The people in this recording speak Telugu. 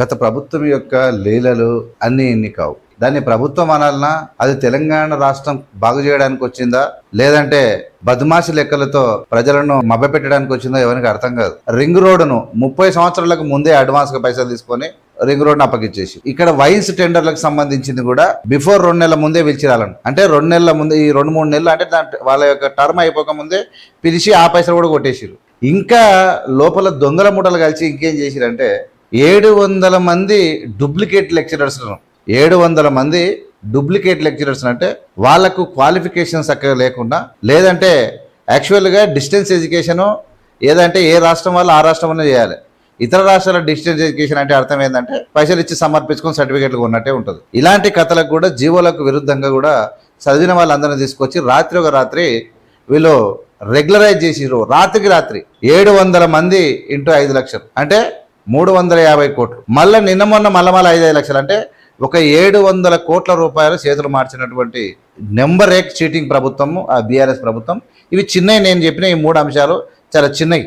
గత ప్రభుత్వం యొక్క లీలలు అన్ని ఇన్ని కావు. దాన్ని ప్రభుత్వం అనాలనా? అది తెలంగాణ రాష్ట్రం బాగు చేయడానికి వచ్చిందా? లేదంటే బద్మాషి లెక్కలతో ప్రజలను మభ్యపెట్టడానికి వచ్చిందా ఎవరికి అర్థం కాదు. రింగ్ రోడ్డును ముప్పై సంవత్సరాలకు ముందే అడ్వాన్స్గా పైసలు తీసుకొని రింగ్ రోడ్ను అప్పగించేసి ఇక్కడ వైన్స్ టెండర్లకు సంబంధించింది కూడా బిఫోర్ రెండు నెలల ముందే పిలిచిరాలను. అంటే రెండు నెలల ముందే ఈ రెండు మూడు నెలలు అంటే దాని వాళ్ళ యొక్క టర్మ్ అయిపోక ముందే పిలిచి ఆ పైసలు కూడా కొట్టేసిరు ఇంకా లోపల దొంగల మూటలు కలిసి ఇంకేం చేసిరంటే ఏడు వందల మంది డూప్లికేట్ లెక్చరర్స్ ఏడు వందల మంది డూప్లికేట్ లెక్చరర్స్ అంటే వాళ్ళకు క్వాలిఫికేషన్స్ చక్కగా లేకుండా లేదంటే యాక్చువల్గా డిస్టెన్స్ ఎడ్యుకేషను ఏదంటే ఏ రాష్ట్రం వాళ్ళు ఆ రాష్ట్రంలోనే చేయాలి. ఇతర రాష్ట్రాల డిస్టెన్స్ ఎడ్యుకేషన్ అంటే అర్థం ఏంటంటే పైసలు ఇచ్చి సమర్పించుకొని సర్టిఫికేట్లు ఉన్నట్టే ఉంటుంది. ఇలాంటి కథలకు కూడా జీవోలకు విరుద్ధంగా కూడా చదివిన వాళ్ళందరినీ తీసుకొచ్చి రాత్రి ఒక రాత్రి వీళ్ళు రెగ్యులరైజ్ చేసిరు రాత్రికి రాత్రి ఏడు వందల మంది ఇంటూ ఐదు లక్షలు. అంటే మూడు వందల యాభై కోట్లు. మళ్ళీ నిన్న మొన్న మళ్ళీ మళ్ళీ ఐదు ఐదు లక్షలు. అంటే ఒక ఏడు వందల కోట్ల రూపాయలు చేతులు మార్చినటువంటి నెంబర్ ఎక్ చీటింగ్ ప్రభుత్వము ఆ బీఆర్ఎస్ ప్రభుత్వం. ఇవి చిన్నవి నేను చెప్పిన ఈ మూడు అంశాలు చాలా చిన్నవి.